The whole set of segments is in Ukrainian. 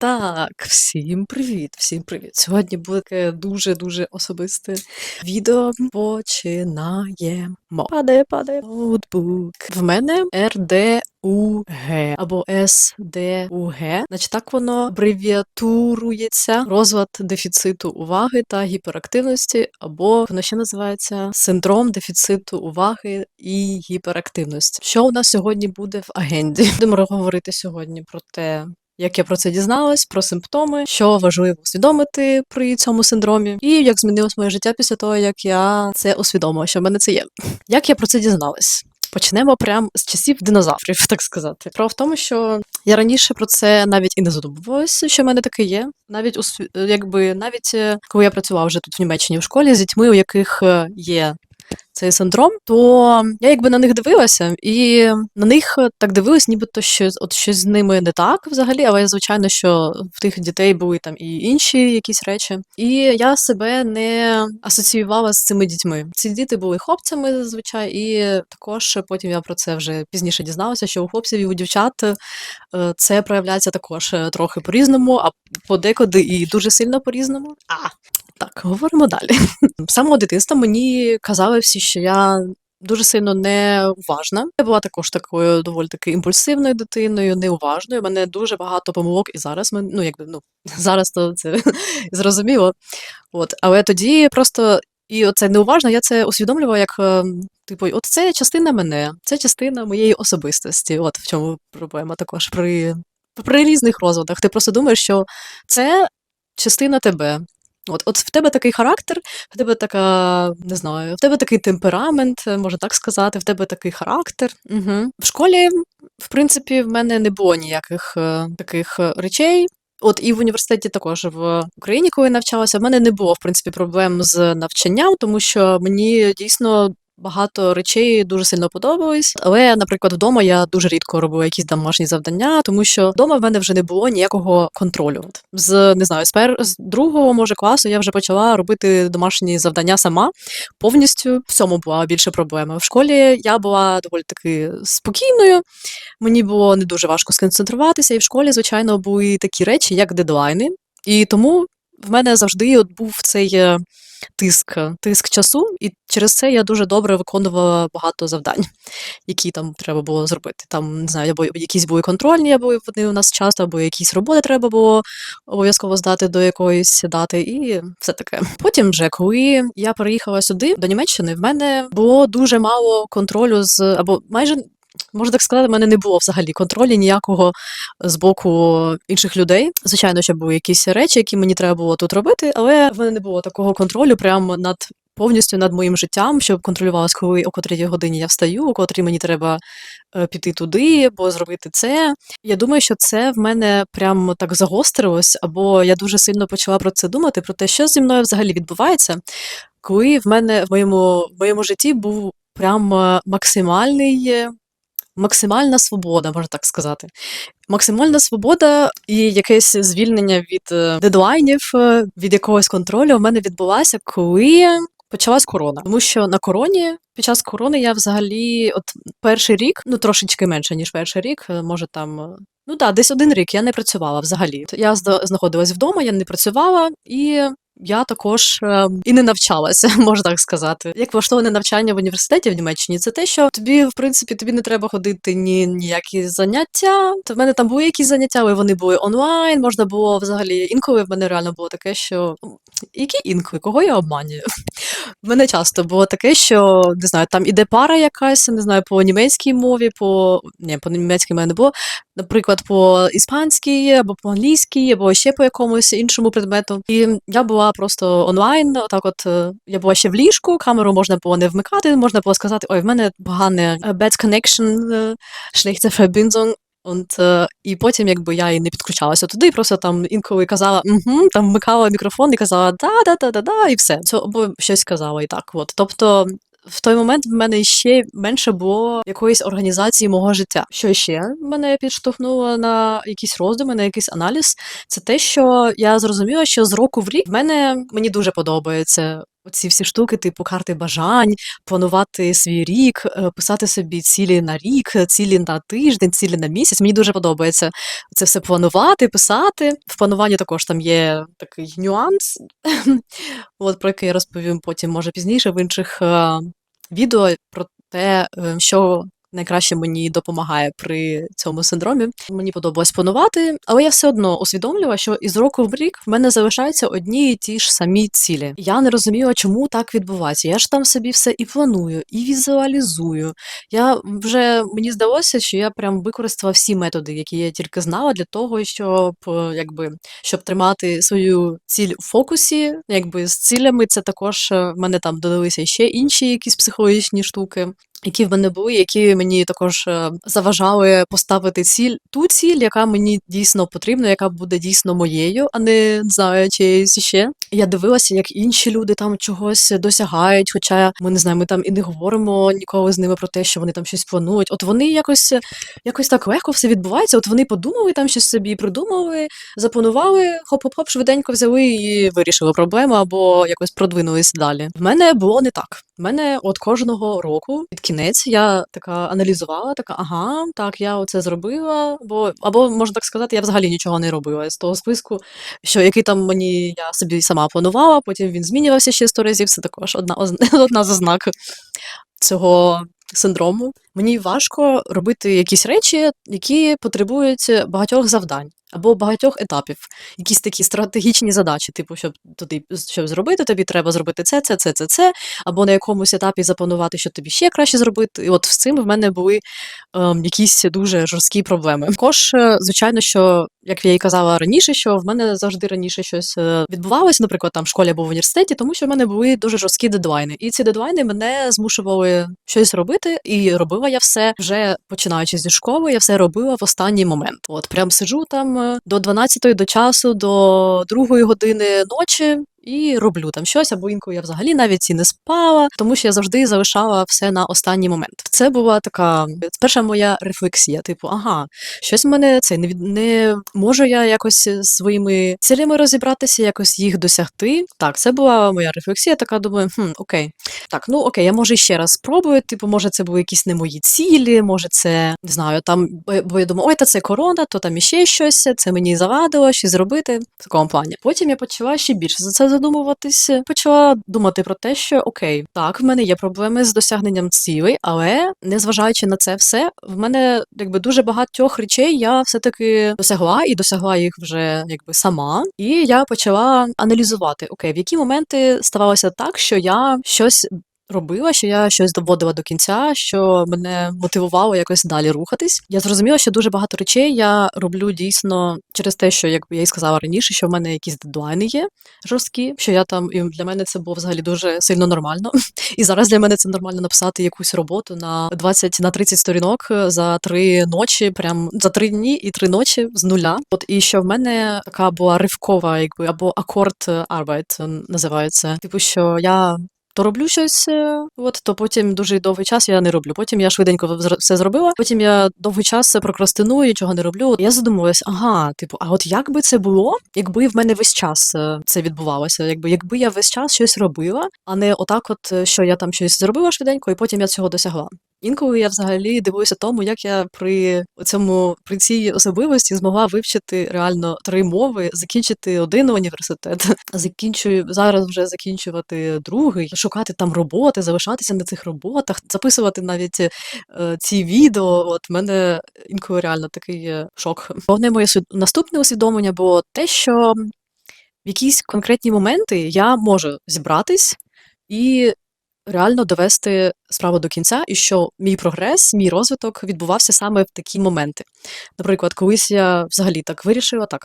Так, всім привіт, всім привіт. Сьогодні буде таке дуже-дуже особисте відео. Починаємо. Падає, падає ноутбук. В мене РДУГ або СДУГ. Значить, так воно абревіатурується розлад дефіциту уваги та гіперактивності, або воно ще називається синдром дефіциту уваги і гіперактивності. Що у нас сьогодні буде в агенді? Будемо говорити сьогодні про те, як я про це дізналась, про симптоми, що важливо усвідомити при цьому синдромі, і як змінилось моє життя після того, як я це усвідомила, що в мене це є. Як я про це дізналась? Почнемо прямо з часів динозаврів, так сказати. Справа в тому, що я раніше про це навіть і не задумувалася, що в мене таке є. Навіть усві... якби навіть е, коли я працювала вже тут в Німеччині в школі з дітьми, у яких е, є цей синдром, то я якби на них дивилася, і на них так дивилась, нібито що от щось з ними не так взагалі, але звичайно, що в тих дітей були там і інші якісь речі. І я себе не асоціювала з цими дітьми. Ці діти були хлопцями зазвичай, і також потім я про це вже пізніше дізналася, що у хлопців і у дівчат е, це проявляється також е, трохи по-різному, а подекуди і дуже сильно по-різному. А так, говоримо далі. З самого дитинства мені казали всі, що я дуже сильно неуважна. Я була також такою доволі таки імпульсивною дитиною, неуважною. У мене дуже багато помилок і зараз мен- ну якби ну зараз то це зрозуміло. От, але тоді просто і оце неуважно, я це усвідомлювала як е, типу, от це частина мене, це частина моєї особистості. От в чому проблема також при, при різних розводах. Ти просто думаєш, що це частина тебе. От, от в тебе такий характер, в тебе така, не знаю, в тебе такий темперамент, е, можна так сказати, в тебе такий характер. Угу. В школі, в принципі, в мене не було ніяких е, таких е, речей. От і в університеті також в Україні, коли навчалася, в мене не було в принципі проблем з навчанням, тому що мені дійсно багато речей дуже сильно подобались. Але, наприклад, вдома я дуже рідко робила якісь домашні завдання, тому що вдома в мене вже не було ніякого контролю. З не знаю, з пер з другого може класу я вже почала робити домашні завдання сама повністю. В цьому була більше проблема. В школі я була доволі таки спокійною. Мені було не дуже важко сконцентруватися, і в школі, звичайно, були такі речі, як дедлайни. І тому в мене завжди от був цей е, тиск, тиск часу, і через це я дуже добре виконувала багато завдань, які там треба було зробити. Там не знаю, або якісь були контрольні, або вони у нас часто, або якісь роботи треба було обов'язково здати до якоїсь дати, і все таке. Потім, вже коли я переїхала сюди, до Німеччини, в мене було дуже мало контролю з або майже. Можна так сказати, в мене не було взагалі контролю ніякого з боку інших людей. Звичайно, що були якісь речі, які мені треба було тут робити, але в мене не було такого контролю прямо над повністю над моїм життям, щоб контролювалось, коли о котрій годині я встаю, о котрій мені треба е, піти туди, або зробити це. Я думаю, що це в мене прямо так загострилось, або я дуже сильно почала про це думати, про те, що зі мною взагалі відбувається, коли в мене в моєму, в моєму житті був прям е, максимальний. Максимальна свобода, можна так сказати. Максимальна свобода і якесь звільнення від е, дедлайнів, е, від якогось контролю в мене відбулося, коли почалась корона. Тому що на короні, під час корони, я взагалі, от перший рік, ну трошечки менше, ніж перший рік, е, може там. Ну так, десь один рік я не працювала взагалі. Я знаходилась вдома, я не працювала, і я також е, і не навчалася, можна так сказати. Як влаштоване навчання в університеті в Німеччині, це те, що тобі, в принципі, тобі не треба ходити ні ніякі заняття. То в мене там були якісь заняття, але вони були онлайн. Можна було взагалі інколи в мене реально було таке, що які інколи, кого я обманюю? В мене часто було таке, що не знаю, там іде пара якась, не знаю, по німецькій мові, по ні, по німецькій мене не було. Наприклад, по іспанській, або по англійській, або ще по якомусь іншому предмету. І я була просто онлайн. Отак, от е, я була ще в ліжку, камеру можна було не вмикати, можна було сказати, ой, в мене погане е, bad connection, е, schlechte Verbindung. От, е, і потім, якби я і не підключалася туди, просто там інколи казала, угу, там вмикала мікрофон і казала да, да, да, да, да, і все. Це або щось казала і так. От. Тобто в той момент в мене ще менше було якоїсь організації мого життя. Що ще мене підштовхнуло на якісь роздуми, на якийсь аналіз, це те, що я зрозуміла, що з року в рік в мене мені дуже подобається Оці всі штуки, типу карти бажань, планувати свій рік, е, писати собі цілі на рік, цілі на тиждень, цілі на місяць. Мені дуже подобається це все планувати, писати. В плануванні також там є такий нюанс, от, про який я розповім потім, може, пізніше в інших е, відео про те, е, що найкраще мені допомагає при цьому синдромі. Мені подобалось планувати, але я все одно усвідомлювала, що із року в рік в мене залишаються одні і ті ж самі цілі. Я не розуміла, чому так відбувається. Я ж там собі все і планую, і візуалізую. Я вже мені здалося, що я прям використала всі методи, які я тільки знала, для того, щоб якби щоб тримати свою ціль у фокусі. Якби з цілями це також е, в мене там додалися ще інші якісь психологічні штуки. Які в мене були, які мені також е, заважали поставити ціль, ту ціль, яка мені дійсно потрібна, яка буде дійсно моєю, а не знаю, чиєюсь ще. Я дивилася, як інші люди там чогось досягають, хоча ми не знаю, ми там і не говоримо ніколи з ними про те, що вони там щось планують. От вони якось якось так легко все відбувається. От вони подумали там щось собі, придумали, запланували, хоп-хоп-хоп, швиденько взяли і вирішили проблему або якось продвинулись далі. В мене було не так. В мене от кожного року кінець я така аналізувала, така, ага, так, я оце зробила, бо або можна так сказати, я взагалі нічого не робила з того списку, що який там мені я собі сама планувала, потім він змінювався ще сто разів. Це також одна одна з ознак цього синдрому. Мені важко робити якісь речі, які потребують багатьох завдань або багатьох етапів, якісь такі стратегічні задачі, типу, щоб туди щоб зробити, тобі треба зробити це, це, це, це, це, або на якомусь етапі запланувати, що тобі ще краще зробити. І от з цим в мене були ем, якісь дуже жорсткі проблеми. Також, е, звичайно, що як я і казала раніше, що в мене завжди раніше щось е, відбувалося, наприклад, там в школі або в університеті, тому що в мене були дуже жорсткі дедлайни. І ці дедлайни мене змушували щось робити, і робила я все вже починаючи зі школи, я все робила в останній момент. От прям сиджу там до 12 до часу, до 2 години ночі. І роблю там щось, або інколи я взагалі навіть і не спала, тому що я завжди залишала все на останній момент. Це була така перша моя рефлексія. Типу, ага, щось в мене це не не можу я якось своїми цілями розібратися, якось їх досягти. Так, це була моя рефлексія. Така думаю, хм, окей, так, ну окей, я може ще раз спробую. Типу, може, це були якісь не мої цілі, може, це не знаю, там бо я думаю, ой, та це корона, то там іще щось, це мені завадило, щось зробити в такому плані. Потім я почала ще більше за це задумуватись, почала думати про те, що окей, так, в мене є проблеми з досягненням цілей, але незважаючи на це все, в мене якби дуже багатьох речей я все-таки досягла і досягла їх вже якби сама. І я почала аналізувати, окей, в які моменти ставалося так, що я щось робила, що я щось доводила до кінця, що мене мотивувало якось далі рухатись. Я зрозуміла, що дуже багато речей я роблю дійсно через те, що як я й сказала раніше, що в мене якісь дедлайни є жорсткі, що я там і для мене це було взагалі дуже сильно нормально. І зараз для мене це нормально написати якусь роботу на 20 на 30 сторінок за три ночі, прям за три дні і три ночі з нуля. От і що в мене така була ривкова, якби або акорд арбайт називається. Типу, що я то роблю щось, е, от то потім дуже довгий час я не роблю. Потім я швиденько все зробила. Потім я довгий час прокрастиную, нічого не роблю. Я задумуюсь, ага, типу, а от як би це було, якби в мене весь час е, це відбувалося? Якби якби я весь час щось робила, а не отак, от е, що я там щось зробила швиденько, і потім я цього досягла. Інколи я взагалі дивуюся тому, як я при цьому при цій особливості змогла вивчити реально три мови, закінчити один університет, закінчую зараз вже закінчувати другий, шукати там роботи, залишатися на цих роботах, записувати навіть е, ці відео. От в мене інколи реально такий шок. Головне моє наступне усвідомлення було те, що в якісь конкретні моменти я можу зібратись і реально довести справу до кінця, і що мій прогрес, мій розвиток відбувався саме в такі моменти. Наприклад, колись я взагалі так вирішила, так.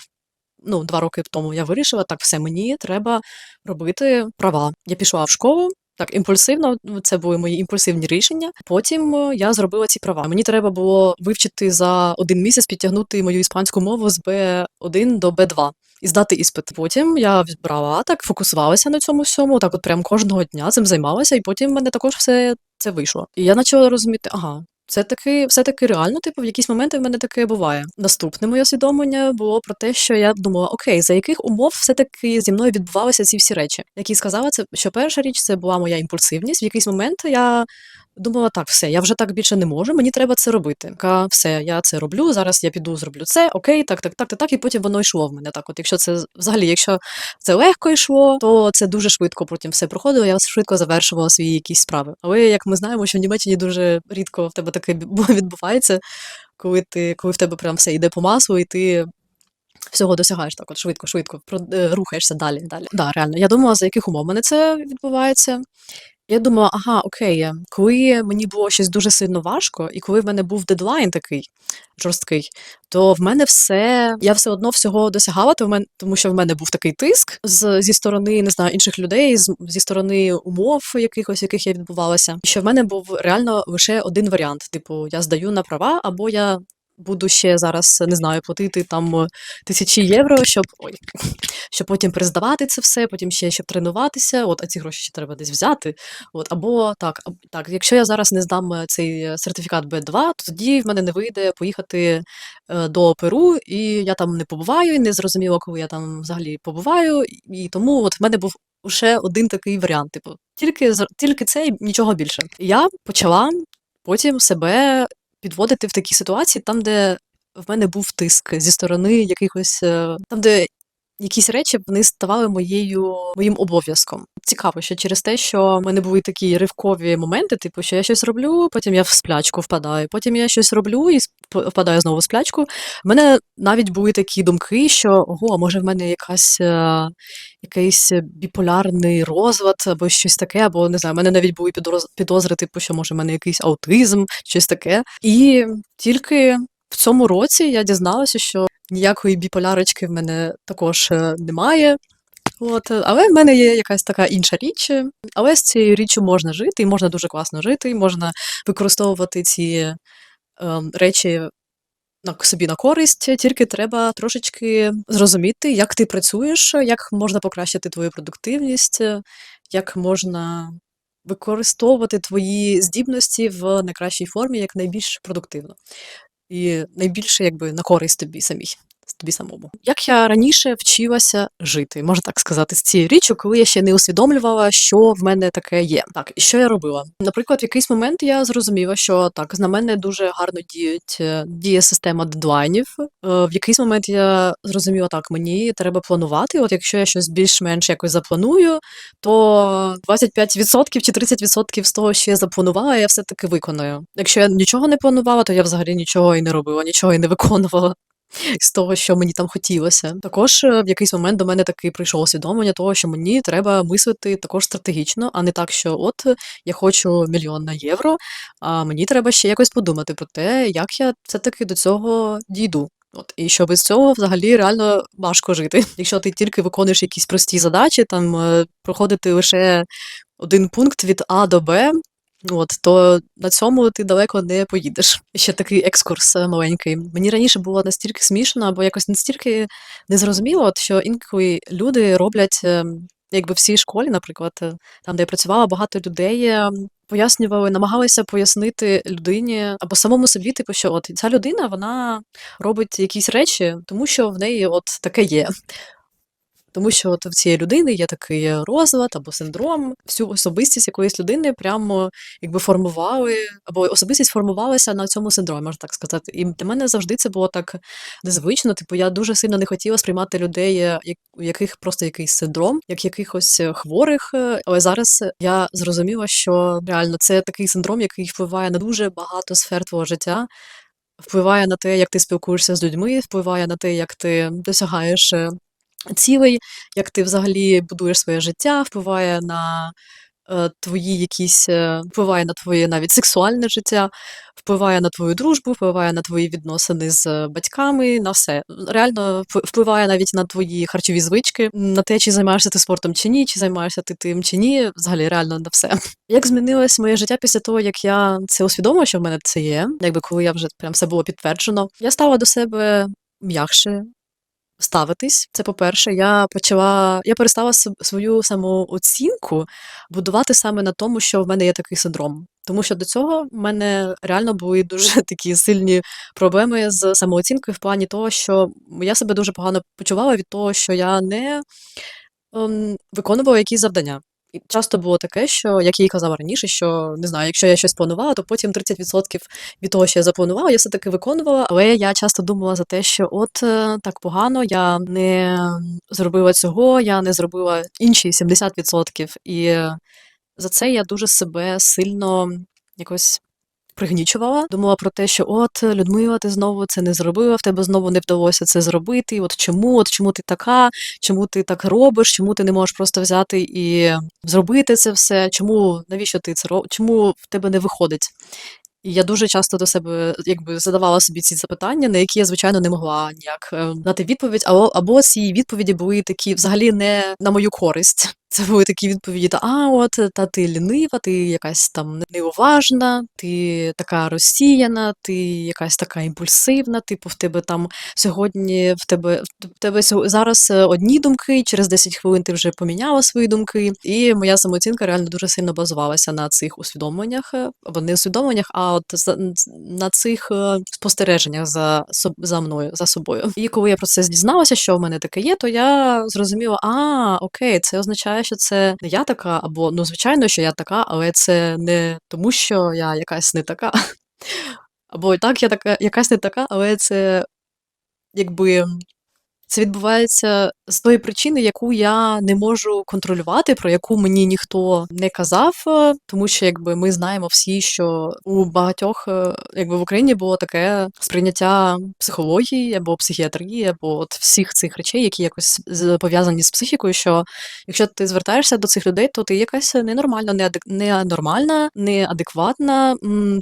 Ну, два роки тому я вирішила, так, все, мені треба робити права. Я пішла в школу, так, імпульсивно, ну, це були мої імпульсивні рішення. Потім е, я зробила ці права. Мені треба було вивчити за один місяць, підтягнути мою іспанську мову з B1 до B2 і здати іспит. Потім я брала так, фокусувалася на цьому всьому, так от прям кожного дня цим займалася, і потім в мене також все це вийшло. І я почала розуміти, ага. Це таки, все таки реально, типу, в якісь моменти в мене таке буває. Наступне моє усвідомлення було про те, що я думала, окей, за яких умов все-таки зі мною відбувалися ці всі речі. Як і сказала, це що перша річ це була моя імпульсивність. В якийсь момент я думала, так, все, я вже так більше не можу, мені треба це робити. Така, все, я це роблю. Зараз я піду, зроблю це, окей, так, так, так, так, так, і потім воно йшло в мене. Так, от якщо це взагалі, якщо це легко йшло, то це дуже швидко потім все проходило. Я швидко завершувала свої якісь справи. Але як ми знаємо, що в Німеччині дуже рідко в тебе таке відбувається, коли ти, коли в тебе прям все йде по маслу, і ти. Всього досягаєш так, от швидко, швидко е, рухаєшся далі, далі. Да, реально. Я думала, за яких умов мене це відбувається. Я думала, ага, окей, е, коли мені було щось дуже сильно важко, і коли в мене був дедлайн такий жорсткий, то в мене все, я все одно всього досягала, то в мен, тому що в мене був такий тиск з, зі сторони, не знаю, інших людей, з, зі сторони умов якихось, яких я відбувалася. Що в мене був реально лише один варіант: типу, я здаю на права, або я. Буду ще зараз, не знаю, платити там е, тисячі євро, щоб ой, щоб потім перездавати це все, потім ще щоб тренуватися. От, а ці гроші ще треба десь взяти. От, або так, так, якщо я зараз не здам е, цей е, сертифікат Б2, то тоді в мене не вийде поїхати до Перу, і я там не побуваю, і не зрозуміло, коли я там взагалі побуваю. І тому от в мене був лише один такий варіант. Типу, тільки тільки це і нічого більше. Я почала потім себе підводити в такі ситуації, там, де в мене був тиск зі сторони якихось, е, там, де якісь речі вони ставали моєю моїм обов'язком. Цікаво, що через те, що в мене були такі ривкові моменти, типу, що я щось роблю, потім я в сплячку впадаю, потім я щось роблю і впадаю знову в сплячку. В мене навіть були такі думки, що ого, а може в мене якась е, якийсь біполярний розлад або щось таке, або не знаю, в мене навіть були підозри, типу, що може в мене якийсь аутизм, щось таке. І тільки в цьому році я дізналася, що ніякої біполярочки в мене також е, немає. От, але в мене є якась така інша річ. Але з цією річчю можна жити, і можна дуже класно жити, і можна використовувати ці речі на собі на користь, тільки треба трошечки зрозуміти, як ти працюєш, як можна покращити твою продуктивність, як можна використовувати твої здібності в найкращій формі, як найбільш продуктивно. І найбільше якби на користь тобі самій. Тобі самому. Як я раніше вчилася жити, можна так сказати, з цією річчю, коли я ще не усвідомлювала, що в мене таке є. Так, і що я робила? Наприклад, в якийсь момент я зрозуміла, що так, на мене дуже гарно діють, е, діє система дедлайнів. Е, В якийсь момент я зрозуміла, так, мені треба планувати. От якщо я щось більш-менш якось запланую, то 25% чи 30% з того, що я запланувала, я все-таки виконую. Якщо я нічого не планувала, то я взагалі нічого і не робила, нічого і не виконувала з того, що мені там хотілося. Також е, в якийсь момент до мене таки прийшло усвідомлення того, що мені треба мислити також стратегічно, а не так, що от е, я хочу мільйон на євро, а мені треба ще якось подумати про те, як я все-таки до цього дійду. От, і що без цього взагалі реально важко жити. Якщо ти тільки виконуєш якісь прості задачі, там е, проходити лише один пункт від А до Б, От, то на цьому ти далеко не поїдеш. Ще такий екскурс е, маленький. Мені раніше було настільки смішно, або якось настільки незрозуміло, от, що інколи люди роблять, е, якби в цій школі, наприклад, е, там, де я працювала, багато людей пояснювали, намагалися пояснити людині або самому собі, типу, що от ця людина вона робить якісь речі, тому що в неї от таке є. Тому що от в цієї людини є такий розлад або синдром, всю особистість якоїсь людини прямо якби формували, або особистість формувалася на цьому синдромі, можна так сказати. І для мене завжди це було так незвично. Типу, я дуже сильно не хотіла сприймати людей, е, як- у яких просто якийсь синдром, як якихось е, хворих. е, Але зараз я зрозуміла, що реально це такий синдром, який впливає на дуже багато сфер твого життя. Впливає на те, як ти спілкуєшся з людьми, впливає на те, як ти досягаєш цілей, як ти взагалі будуєш своє життя, впливає на е, твої якісь, е, впливає на твоє навіть сексуальне життя, впливає на твою дружбу, впливає на твої відносини з е, батьками, на все. Реально вп- впливає навіть на твої харчові звички, на те, чи займаєшся ти спортом чи ні, чи займаєшся ти тим чи ні, взагалі реально на все. Як змінилось моє життя після того, як я це усвідомила, що в мене це є, якби коли я вже прям все було підтверджено, я стала до себе м'якше, ставитись. Це по-перше, я почала, я перестала свою самооцінку будувати саме на тому, що в мене є такий синдром. Тому що до цього в мене реально були дуже такі сильні проблеми з самооцінкою в плані того, що я себе дуже погано почувала від того, що я не ем, виконувала якісь завдання. І часто було таке, що, як я їй казала раніше, що не знаю, якщо я щось планувала, то потім 30% від того, що я запланувала, я все-таки виконувала. Але я часто думала за те, що от е, так погано, я не зробила цього, я не зробила інші 70%. І за це я дуже себе сильно якось пригнічувала. Думала про те, що от Людмила, ти знову це не зробила, в тебе знову не вдалося це зробити. От чому? От чому ти така? Чому ти так робиш? Чому ти не можеш просто взяти і зробити це все? Чому навіщо ти це робиш? Чому в тебе не виходить? І я дуже часто до себе якби задавала собі ці запитання, на які я, звичайно, не могла ніяк е, дати відповідь, або, або ці відповіді були такі взагалі не на мою користь. Це були такі відповіді: та а, от та ти лінива, ти якась там неуважна, ти така розсіяна, ти якась така імпульсивна. Типу, в тебе там сьогодні в тебе в тебе зараз е, одні думки, через 10 хвилин ти вже поміняла свої думки. І моя самооцінка реально дуже сильно базувалася на цих усвідомленнях, е, або не усвідомленнях, а от на цих е, спостереженнях за за мною, за собою. І коли я про це дізналася, що в мене таке є, то я зрозуміла, а окей, це означає, що це не я така, або ну звичайно, що я така, але це не тому, що я якась не така. Або так, я така, якась не така, але це якби це відбувається з тої причини, яку я не можу контролювати, про яку мені ніхто не казав, е, тому що якби ми знаємо всі, що у багатьох, е, якби в Україні було таке сприйняття психології або психіатрії, або от всіх цих речей, які якось пов'язані з психікою. Що якщо ти звертаєшся до цих людей, то ти якась ненормальна, неадек... ненормальна, неадекватна.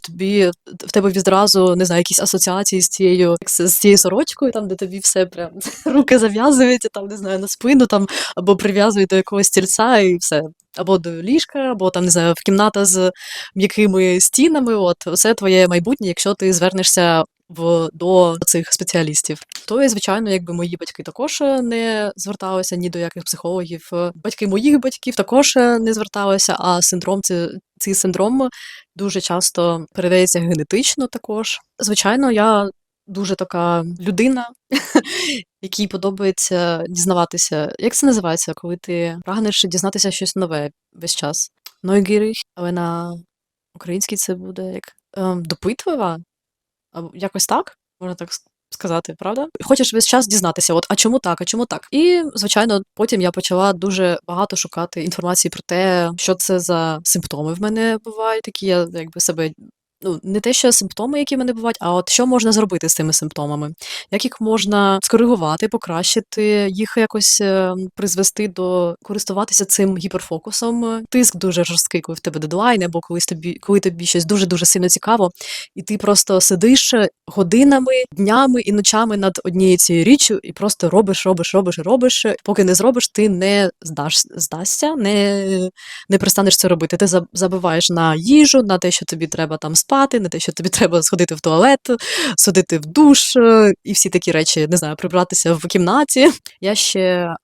Тобі в тебе відразу не знаю, якісь асоціації з цією з цією сорочкою, там де тобі все прям руки зав'язуєте, там не знаю, на спину там або прив'язують до якогось стільця і все. Або до ліжка, або там не знаю, в кімната з м'якими стінами. От це твоє майбутнє, якщо ти звернешся в до цих спеціалістів. То і звичайно, якби мої батьки також е, не зверталися ні до яких психологів. Батьки моїх батьків також е, не зверталися. А синдром це цей синдром дуже часто передається генетично також. Звичайно, я дуже така людина, якій подобається дізнаватися. Як це називається, коли ти прагнеш дізнатися щось нове весь час? Neugierig, але на українській це буде як ем, допитлива? Або якось так? Можна так сказати, правда? Хочеш весь час дізнатися, от а чому так, а чому так? І, звичайно, потім я почала дуже багато шукати інформації про те, що це за симптоми в мене бувають, такі я якби себе. Ну, не те, що симптоми, які мене бувають, а от що можна зробити з цими симптомами, як їх можна скоригувати, покращити, їх якось е, призвести до користуватися цим гіперфокусом. Тиск дуже жорсткий, коли в тебе дедлайн, або колись тобі, коли тобі щось дуже дуже сильно цікаво, і ти просто сидиш годинами, днями і ночами над однією цією річчю, і просто робиш, робиш, робиш, робиш. Поки не зробиш, ти не здаш, здасться, не, не перестанеш це робити. Ти забиваєш на їжу, на те, що тобі треба там спати, на те, що тобі треба сходити в туалет, сходити в душ е, і всі такі речі, не знаю, прибратися в кімнаті. Я ще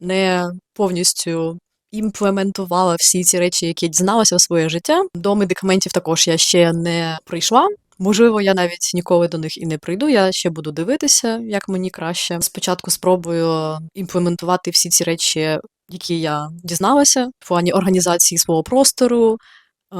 не повністю. Імплементувала всі ці речі, які я дізналася у своє життя. До медикаментів також я ще не прийшла. Можливо, я навіть ніколи до них і не прийду. Я ще буду дивитися, як мені краще. Спочатку спробую імплементувати всі ці речі, які я дізналася в плані організації свого простору,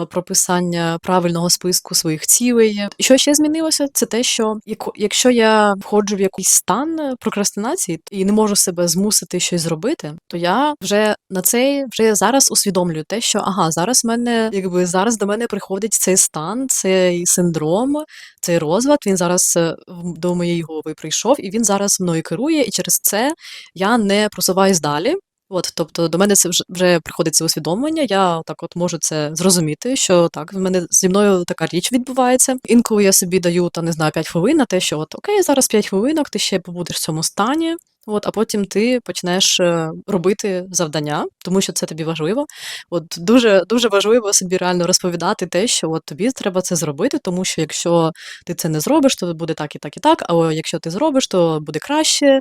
прописання правильного списку своїх цілей. Що ще змінилося, це те, що якщо я входжу в якийсь стан е, прокрастинації і не можу себе змусити щось зробити, то я вже на цей вже зараз усвідомлюю те, що ага, зараз мене, якби зараз до мене приходить цей стан, цей синдром, цей розлад. Він зараз е, до моєї голови прийшов, і він зараз мною керує, і через це я не просуваюсь далі. От, тобто до мене це вже, вже приходить це усвідомлення. Я так от можу це зрозуміти, що так, в мене зі мною така річ відбувається. Інколи я собі даю та не знаю 5 хвилин на те, що от окей, зараз 5 хвилинок, ти ще побудеш в цьому стані. От, а потім ти почнеш е, робити завдання, тому що це тобі важливо. От дуже дуже важливо собі реально розповідати те, що от тобі треба це зробити, тому що якщо ти це не зробиш, то буде так і так і так. А якщо ти зробиш, то буде краще.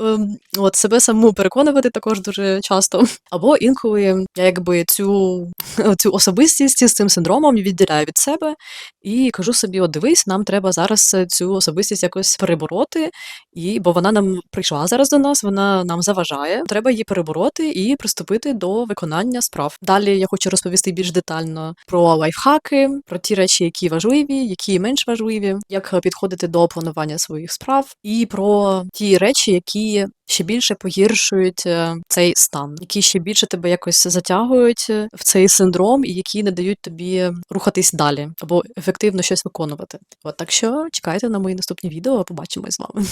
Ем, от себе саму переконувати також дуже часто. Або інколи я якби цю, цю особистість з цим синдромом відділяю від себе і кажу собі: от дивись, нам треба зараз цю особистість якось перебороти, і бо вона нам прийшла зараз до нас, вона нам заважає. Треба її перебороти і приступити до виконання справ. Далі я хочу розповісти більш детально про лайфхаки, про ті речі, які важливі, які менш важливі, як підходити до планування своїх справ, і про ті речі, які ще більше погіршують е, цей стан, які ще більше тебе якось затягують е, в цей синдром, і які не дають тобі рухатись далі або ефективно щось виконувати. От так що чекайте на мої наступні відео, побачимось з вами.